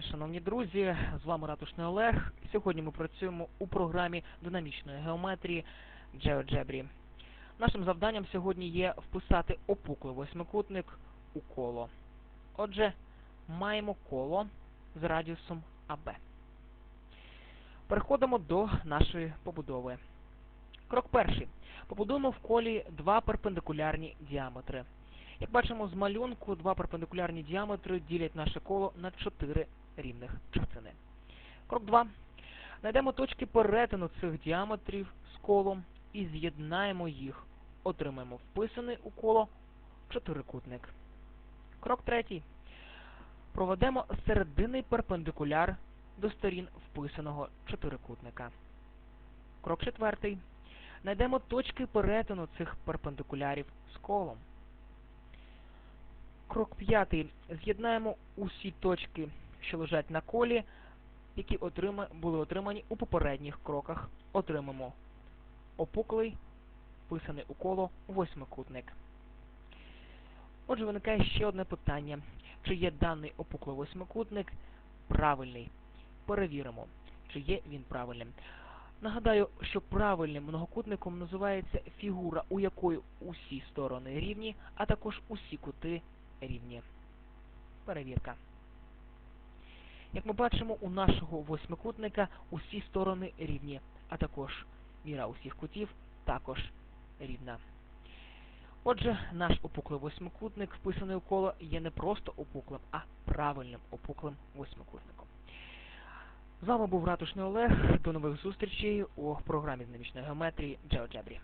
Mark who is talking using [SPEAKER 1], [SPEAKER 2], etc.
[SPEAKER 1] шановні друзі, з вами Ратушний Олег. Сьогодні ми працюємо у програмі динамічної геометрії GeoGebra. Нашим завданням сьогодні є вписати опуклий восьмикутник у коло. Отже, маємо коло з радіусом АБ. Переходимо до нашої побудови. Крок перший. Побудуємо в колі два перпендикулярні діаметри. Як бачимо з малюнку, два перпендикулярні діаметри ділять наше коло на 4 рівних частини. Крок 2. Знайдемо точки перетину цих діаметрів з колом і з'єднаємо їх. Отримаємо вписаний у коло чотирикутник. Крок 3. Проведемо серединний перпендикуляр до сторін вписаного чотирикутника. Крок 4. Знайдемо точки перетину цих перпендикулярів з колом. Крок п'ятий. З'єднаємо усі точки, що лежать на колі, які отрима... були отримані у попередніх кроках. Отримаємо опуклий, вписаний у коло восьмикутник. Отже, виникає ще одне питання. Чи є даний опуклий восьмикутник правильний? Перевіримо, чи є він правильним. Нагадаю, що правильним многокутником називається фігура, у якої усі сторони рівні, а також усі кути рівні. Перевірка. Як ми бачимо, у нашого восьмикутника усі сторони рівні, а також міра усіх кутів також рівна. Отже, наш опуклий восьмикутник, вписаний у коло, є не просто опуклим, а правильним опуклим восьмикутником. З вами був Ратушний Олег. До нових зустрічей у програмі динамічної геометрії GeoGebra.